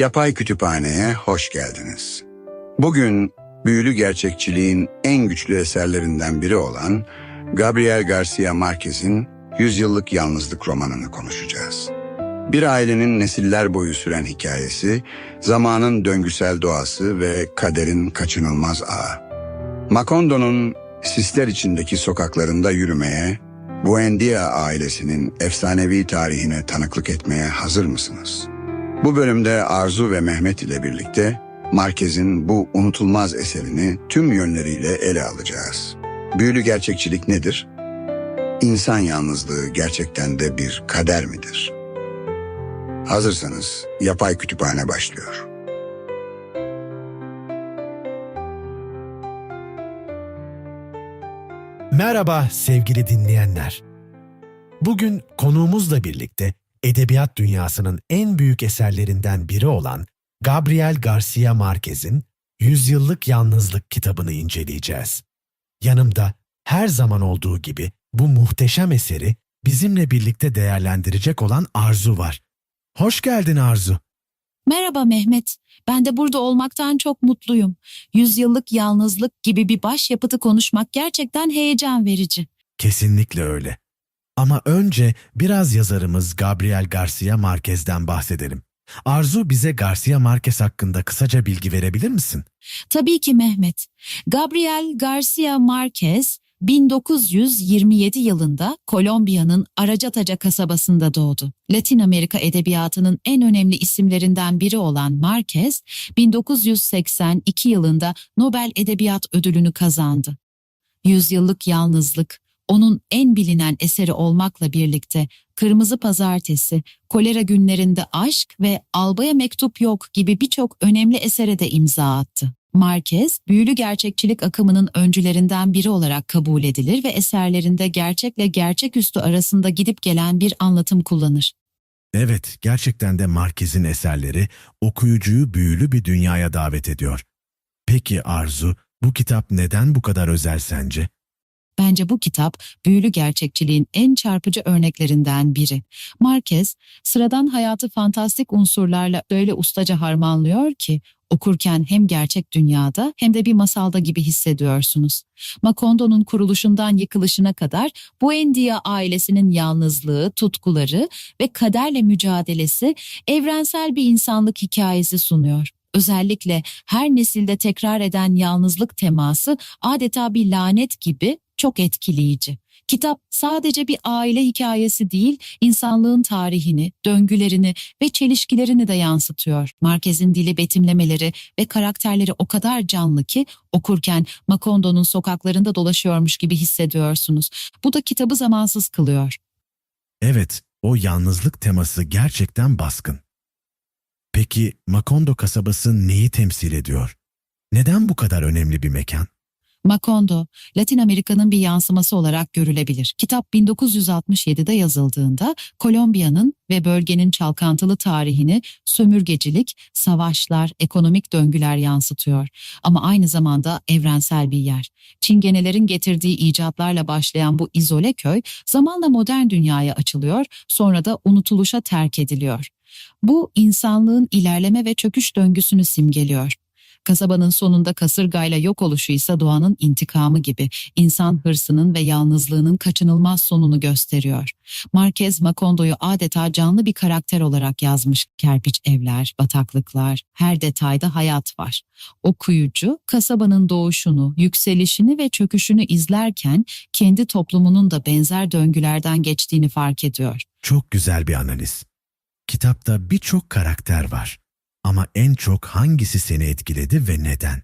Yapay Kütüphane'ye hoş geldiniz. Bugün büyülü gerçekçiliğin en güçlü eserlerinden biri olan Gabriel Garcia Marquez'in Yüzyıllık Yalnızlık romanını konuşacağız. Bir ailenin nesiller boyu süren hikayesi, zamanın döngüsel doğası ve kaderin kaçınılmaz ağı. Macondo'nun sisler içindeki sokaklarında yürümeye, Buendia ailesinin efsanevi tarihine tanıklık etmeye hazır mısınız? Bu bölümde Arzu ve Mehmet ile birlikte Marquez'in bu unutulmaz eserini tüm yönleriyle ele alacağız. Büyülü gerçekçilik nedir? İnsan yalnızlığı gerçekten de bir kader midir? Hazırsanız yapay kütüphane başlıyor. Merhaba sevgili dinleyenler. Bugün konuğumuzla birlikte edebiyat dünyasının en büyük eserlerinden biri olan Gabriel Garcia Marquez'in Yüzyıllık Yalnızlık kitabını inceleyeceğiz. Yanımda her zaman olduğu gibi bu muhteşem eseri bizimle birlikte değerlendirecek olan Arzu var. Hoş geldin Arzu. Merhaba Mehmet. Ben de burada olmaktan çok mutluyum. Yüzyıllık yalnızlık gibi bir başyapıtı konuşmak gerçekten heyecan verici. Kesinlikle öyle. Ama önce biraz yazarımız Gabriel Garcia Marquez'den bahsedelim. Arzu bize Garcia Marquez hakkında kısaca bilgi verebilir misin? Tabii ki Mehmet. Gabriel Garcia Marquez 1927 yılında Kolombiya'nın Aracataca kasabasında doğdu. Latin Amerika edebiyatının en önemli isimlerinden biri olan Marquez, 1982 yılında Nobel Edebiyat Ödülünü kazandı. Yüzyıllık Yalnızlık, onun en bilinen eseri olmakla birlikte Kırmızı Pazartesi, Kolera Günlerinde Aşk ve Albaya Mektup Yok gibi birçok önemli esere de imza attı. Marquez, büyülü gerçekçilik akımının öncülerinden biri olarak kabul edilir ve eserlerinde gerçekle gerçeküstü arasında gidip gelen bir anlatım kullanır. Evet, gerçekten de Marquez'in eserleri okuyucuyu büyülü bir dünyaya davet ediyor. Peki Arzu, bu kitap neden bu kadar özel sence? Bence bu kitap büyülü gerçekçiliğin en çarpıcı örneklerinden biri. Marquez, sıradan hayatı fantastik unsurlarla öyle ustaca harmanlıyor ki okurken hem gerçek dünyada hem de bir masalda gibi hissediyorsunuz. Macondo'nun kuruluşundan yıkılışına kadar Buendia ailesinin yalnızlığı, tutkuları ve kaderle mücadelesi evrensel bir insanlık hikayesi sunuyor. Özellikle her nesilde tekrar eden yalnızlık teması adeta bir lanet gibi çok etkileyici. Kitap sadece bir aile hikayesi değil, insanlığın tarihini, döngülerini ve çelişkilerini de yansıtıyor. Marquez'in dili betimlemeleri ve karakterleri o kadar canlı ki okurken Macondo'nun sokaklarında dolaşıyormuş gibi hissediyorsunuz. Bu da kitabı zamansız kılıyor. Evet, o yalnızlık teması gerçekten baskın. Peki Macondo kasabası neyi temsil ediyor? Neden bu kadar önemli bir mekan? Macondo, Latin Amerika'nın bir yansıması olarak görülebilir. Kitap 1967'de yazıldığında Kolombiya'nın ve bölgenin çalkantılı tarihini sömürgecilik, savaşlar, ekonomik döngüler yansıtıyor. Ama aynı zamanda evrensel bir yer. Çingenelerin getirdiği icatlarla başlayan bu izole köy zamanla modern dünyaya açılıyor, sonra da unutuluşa terk ediliyor. Bu insanlığın ilerleme ve çöküş döngüsünü simgeliyor. Kasabanın sonunda kasırgayla yok oluşu ise doğanın intikamı gibi insan hırsının ve yalnızlığının kaçınılmaz sonunu gösteriyor. Marquez Macondo'yu adeta canlı bir karakter olarak yazmış. Kerpiç evler, bataklıklar, her detayda hayat var. Okuyucu kasabanın doğuşunu, yükselişini ve çöküşünü izlerken kendi toplumunun da benzer döngülerden geçtiğini fark ediyor. Çok güzel bir analiz. Kitapta birçok karakter var. Ama en çok hangisi seni etkiledi ve neden?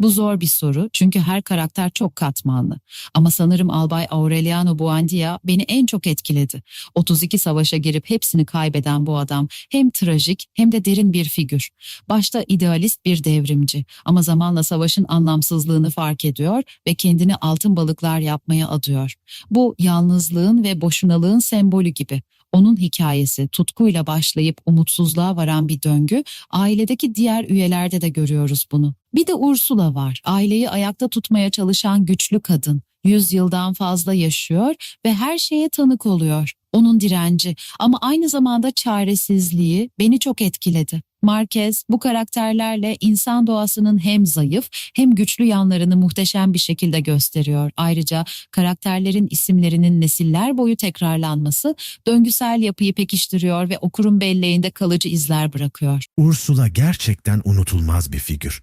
Bu zor bir soru çünkü her karakter çok katmanlı. Ama sanırım Albay Aureliano Buendia beni en çok etkiledi. 32 savaşa girip hepsini kaybeden bu adam hem trajik hem de derin bir figür. Başta idealist bir devrimci ama zamanla savaşın anlamsızlığını fark ediyor ve kendini altın balıklar yapmaya adıyor. Bu yalnızlığın ve boşunalığın sembolü gibi. Onun hikayesi tutkuyla başlayıp umutsuzluğa varan bir döngü, ailedeki diğer üyelerde de görüyoruz bunu. Bir de Ursula var, aileyi ayakta tutmaya çalışan güçlü kadın. Yüz yıldan fazla yaşıyor ve her şeye tanık oluyor. Onun direnci ama aynı zamanda çaresizliği beni çok etkiledi. Marquez bu karakterlerle insan doğasının hem zayıf hem güçlü yanlarını muhteşem bir şekilde gösteriyor. Ayrıca karakterlerin isimlerinin nesiller boyu tekrarlanması döngüsel yapıyı pekiştiriyor ve okurun belleğinde kalıcı izler bırakıyor. Ursula gerçekten unutulmaz bir figür.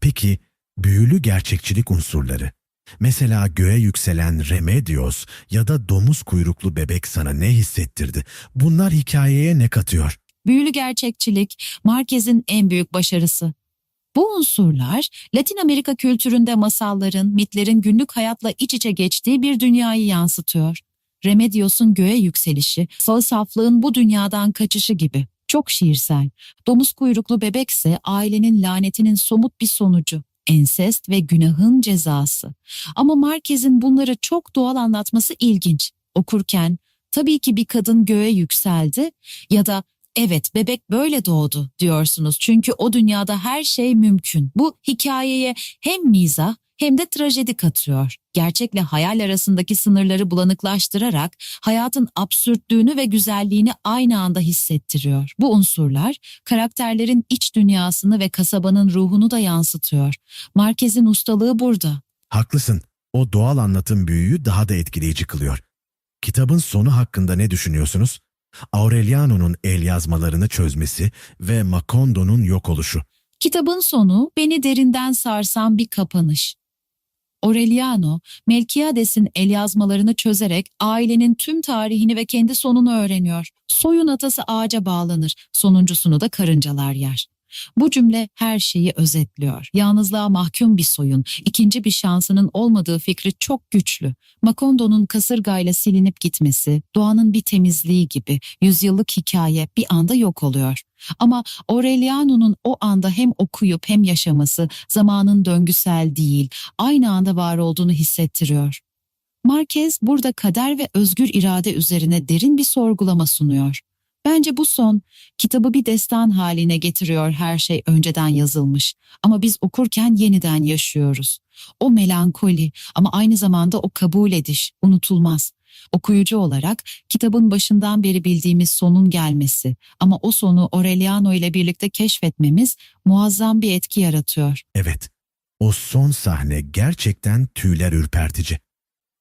Peki büyülü gerçekçilik unsurları? Mesela göğe yükselen Remedios ya da domuz kuyruklu bebek sana ne hissettirdi? Bunlar hikayeye ne katıyor? Büyülü gerçekçilik Marquez'in en büyük başarısı. Bu unsurlar Latin Amerika kültüründe masalların, mitlerin günlük hayatla iç içe geçtiği bir dünyayı yansıtıyor. Remedios'un göğe yükselişi, saflığın bu dünyadan kaçışı gibi. Çok şiirsel. Domuz kuyruklu bebekse ailenin lanetinin somut bir sonucu. Ensest ve günahın cezası. Ama Marquez'in bunları çok doğal anlatması ilginç. Okurken tabii ki bir kadın göğe yükseldi ya da Evet, bebek böyle doğdu diyorsunuz. Çünkü o dünyada her şey mümkün. Bu hikayeye hem mizah hem de trajedi katıyor. Gerçekle hayal arasındaki sınırları bulanıklaştırarak hayatın absürtlüğünü ve güzelliğini aynı anda hissettiriyor. Bu unsurlar karakterlerin iç dünyasını ve kasabanın ruhunu da yansıtıyor. Marquez'in ustalığı burada. Haklısın. O doğal anlatım büyüyü daha da etkileyici kılıyor. Kitabın sonu hakkında ne düşünüyorsunuz? Aureliano'nun el yazmalarını çözmesi ve Macondo'nun yok oluşu. Kitabın sonu beni derinden sarsan bir kapanış. Aureliano, Melkiades'in el yazmalarını çözerek ailenin tüm tarihini ve kendi sonunu öğreniyor. Soyun atası ağaca bağlanır, sonuncusunu da karıncalar yer. Bu cümle her şeyi özetliyor. Yalnızlığa mahkum bir soyun, ikinci bir şansının olmadığı fikri çok güçlü. Makondo'nun kasırgayla silinip gitmesi, doğanın bir temizliği gibi yüzyıllık hikaye bir anda yok oluyor. Ama Aureliano'nun o anda hem okuyup hem yaşaması zamanın döngüsel değil, aynı anda var olduğunu hissettiriyor. Marquez burada kader ve özgür irade üzerine derin bir sorgulama sunuyor. Bence bu son kitabı bir destan haline getiriyor her şey önceden yazılmış ama biz okurken yeniden yaşıyoruz. O melankoli ama aynı zamanda o kabul ediş unutulmaz. Okuyucu olarak kitabın başından beri bildiğimiz sonun gelmesi ama o sonu Aureliano ile birlikte keşfetmemiz muazzam bir etki yaratıyor. Evet, o son sahne gerçekten tüyler ürpertici.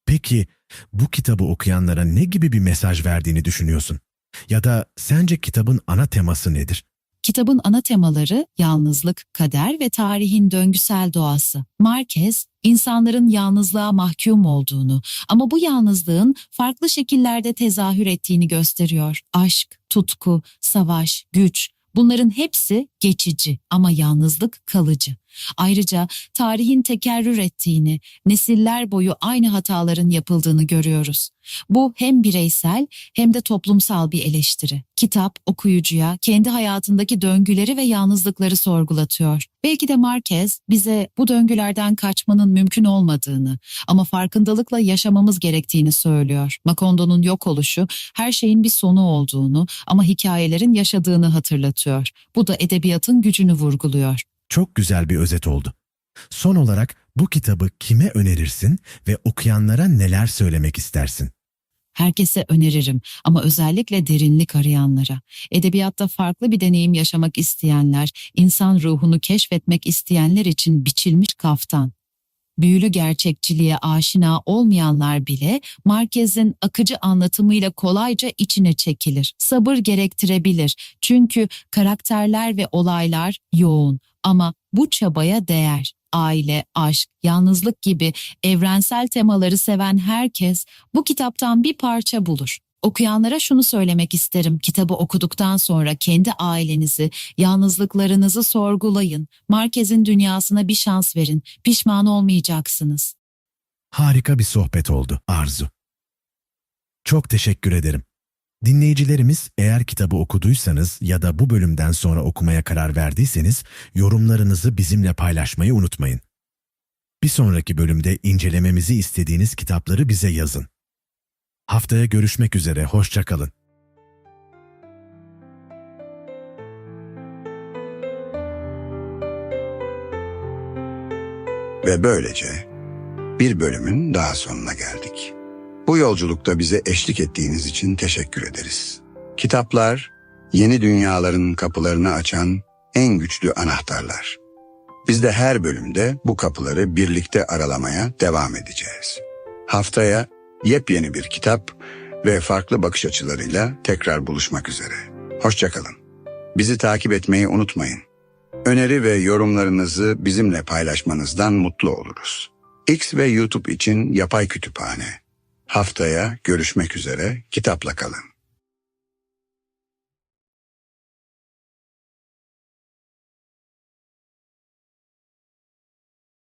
Peki bu kitabı okuyanlara ne gibi bir mesaj verdiğini düşünüyorsun? Ya da sence kitabın ana teması nedir? Kitabın ana temaları yalnızlık, kader ve tarihin döngüsel doğası. Marquez, insanların yalnızlığa mahkum olduğunu ama bu yalnızlığın farklı şekillerde tezahür ettiğini gösteriyor. Aşk, tutku, savaş, güç, bunların hepsi geçici ama yalnızlık kalıcı. Ayrıca tarihin tekerrür ettiğini, nesiller boyu aynı hataların yapıldığını görüyoruz. Bu hem bireysel hem de toplumsal bir eleştiri. Kitap okuyucuya kendi hayatındaki döngüleri ve yalnızlıkları sorgulatıyor. Belki de Marquez bize bu döngülerden kaçmanın mümkün olmadığını ama farkındalıkla yaşamamız gerektiğini söylüyor. Makondo'nun yok oluşu her şeyin bir sonu olduğunu ama hikayelerin yaşadığını hatırlatıyor. Bu da edebiyatın gücünü vurguluyor. Çok güzel bir özet oldu. Son olarak bu kitabı kime önerirsin ve okuyanlara neler söylemek istersin? Herkese öneririm ama özellikle derinlik arayanlara. Edebiyatta farklı bir deneyim yaşamak isteyenler, insan ruhunu keşfetmek isteyenler için biçilmiş kaftan. Büyülü gerçekçiliğe aşina olmayanlar bile Marquez'in akıcı anlatımıyla kolayca içine çekilir. Sabır gerektirebilir çünkü karakterler ve olaylar yoğun ama bu çabaya değer. Aile, aşk, yalnızlık gibi evrensel temaları seven herkes bu kitaptan bir parça bulur. Okuyanlara şunu söylemek isterim. Kitabı okuduktan sonra kendi ailenizi, yalnızlıklarınızı sorgulayın. Marquez'in dünyasına bir şans verin. Pişman olmayacaksınız. Harika bir sohbet oldu Arzu. Çok teşekkür ederim. Dinleyicilerimiz eğer kitabı okuduysanız ya da bu bölümden sonra okumaya karar verdiyseniz yorumlarınızı bizimle paylaşmayı unutmayın. Bir sonraki bölümde incelememizi istediğiniz kitapları bize yazın. Haftaya görüşmek üzere, hoşçakalın. Ve böylece bir bölümün daha sonuna geldik. Bu yolculukta bize eşlik ettiğiniz için teşekkür ederiz. Kitaplar, yeni dünyaların kapılarını açan en güçlü anahtarlar. Biz de her bölümde bu kapıları birlikte aralamaya devam edeceğiz. Haftaya yepyeni bir kitap ve farklı bakış açılarıyla tekrar buluşmak üzere. Hoşçakalın. Bizi takip etmeyi unutmayın. Öneri ve yorumlarınızı bizimle paylaşmanızdan mutlu oluruz. X ve YouTube için Yapay Kütüphane. Haftaya görüşmek üzere, kitapla kalın.